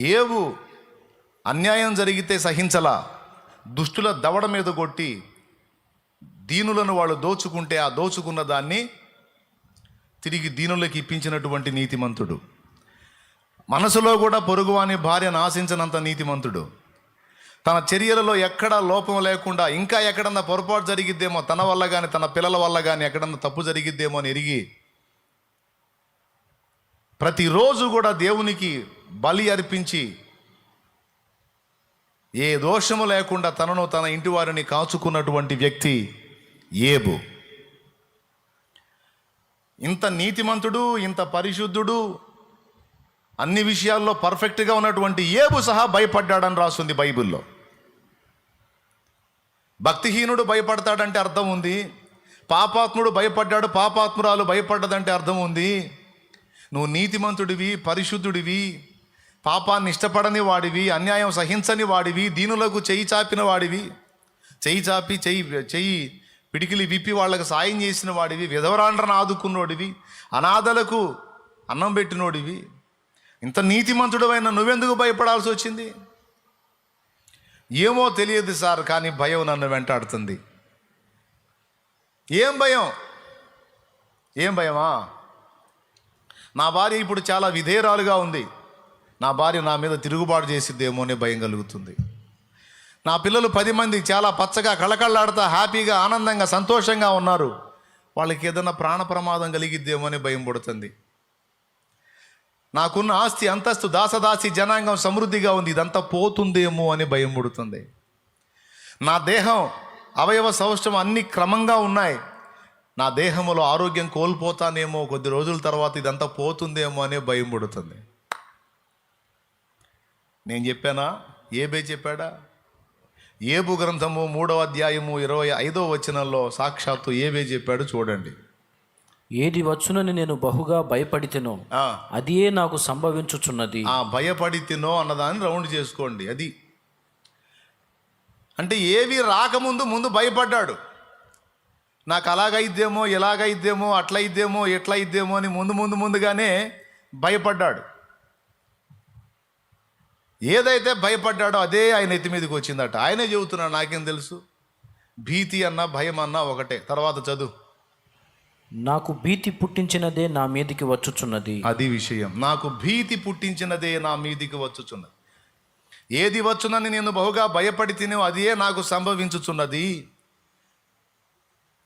ఏవు అన్యాయం జరిగితే సహించలా. దుష్టుల దవడ మీద కొట్టి దీనులను వాళ్ళు దోచుకుంటే ఆ దోచుకున్న దాన్ని తిరిగి దీనులకి ఇప్పించినటువంటి నీతిమంతుడు. మనసులో కూడా పొరుగువాని భార్యను ఆశించినంత నీతిమంతుడు. తన చర్యలలో ఎక్కడా లోపం లేకుండా ఇంకా ఎక్కడన్నా పొరపాటు జరిగిద్దేమో తన వల్ల కానీ తన పిల్లల వల్ల కానీ ఎక్కడన్నా తప్పు జరిగిద్దేమో అని ఎరిగి ప్రతిరోజు కూడా దేవునికి బలి అర్పించి ఏ దోషము లేకుండా తనను తన ఇంటి వారిని కాచుకున్నటువంటి వ్యక్తి ఏబు. ఇంత నీతిమంతుడు ఇంత పరిశుద్ధుడు అన్ని విషయాల్లో పర్ఫెక్ట్గా ఉన్నటువంటి ఏబు సహా భయపడ్డాడని రాస్తుంది బైబిల్లో. భక్తిహీనుడు భయపడతాడంటే అర్థం ఉంది. పాపాత్ముడు భయపడ్డాడు పాపాత్మురాలు భయపడ్డదంటే అర్థం ఉంది. నువ్వు నీతిమంతుడివి పరిశుద్ధుడివి పాపాన్ని ఇష్టపడని వాడివి అన్యాయం సహించని వాడివి దీనులకు చెయ్యి చాపిన వాడివి చెయ్యి చాపి చెయ్యి చెయ్యి పిడికిలి విప్పి వాళ్ళకి సాయం చేసిన వాడివి విధవరాండ్రను ఆదుకున్నోడివి అనాథలకు అన్నం పెట్టినోడివి. ఇంత నీతిమంతుడమైన నువ్వెందుకు భయపడాల్సి వచ్చింది? ఏమో తెలియదు సార్ కానీ భయం నన్ను వెంటాడుతుంది. ఏం భయం? ఏం భయమా? నా భార్య ఇప్పుడు చాలా విధేయరాలుగా ఉంది. నా భార్య నా మీద తిరుగుబాటు చేసిద్దేమో అనే భయం కలుగుతుంది. నా పిల్లలు పది మంది చాలా పచ్చగా కళకళలాడుతా హ్యాపీగా ఆనందంగా సంతోషంగా ఉన్నారు. వాళ్ళకి ఏదైనా ప్రాణ ప్రమాదం కలిగిద్దేమో అని భయం పుడుతుంది. నాకున్న ఆస్తి అంతస్తు దాసదాసి జనాంగం సమృద్ధిగా ఉంది ఇదంతా పోతుందేమో అని భయం పుడుతుంది. నా దేహం అవయవ సౌష్టం అన్ని క్రమంగా ఉన్నాయి. నా దేహంలో ఆరోగ్యం కోల్పోతానేమో కొద్ది రోజుల తర్వాత ఇదంతా పోతుందేమో అనే భయం పుడుతుంది. నేను చెప్పానా? ఏబే చెప్పాడా? ఏబు గ్రంథము మూడవ అధ్యాయము ఇరవై ఐదో వచనంలో సాక్షాత్తు ఏబే చెప్పాడు చూడండి. ఏది వచ్చునని నేను బహుగా భయపడితేనో ఆ, అదియే నాకు సంభవించుచున్నది. ఆ భయపడి తినో అన్నదాన్ని రౌండ్ చేసుకోండి అది. అంటే ఏవి రాకముందు ముందు భయపడ్డాడు. నాకు అలాగైద్దేమో ఇలాగైద్దేమో అట్లయిద్దేమో ఎట్లయిద్దేమో అని ముందు ముందు ముందుగానే భయపడ్డాడు. ఏదైతే భయపడ్డాడో అదే ఆయన ఎత్తి మీదకి వచ్చిందట. ఆయనే చెబుతున్నాడు నాకేం తెలుసు? భీతి అన్నా భయం అన్నా ఒకటే. తర్వాత చదువు. నాకు భీతి పుట్టించినదే నా మీదికి వచ్చుచున్నది. అది విషయం. నాకు భీతి పుట్టించినదే నా మీదికి వచ్చుచున్నది. ఏది వచ్చునని నేను బహుగా భయపడి తినో అదే నాకు సంభవించుచున్నది.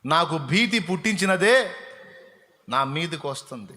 నాకు భీతి పుట్టించినదే నా మీదకి వస్తుంది.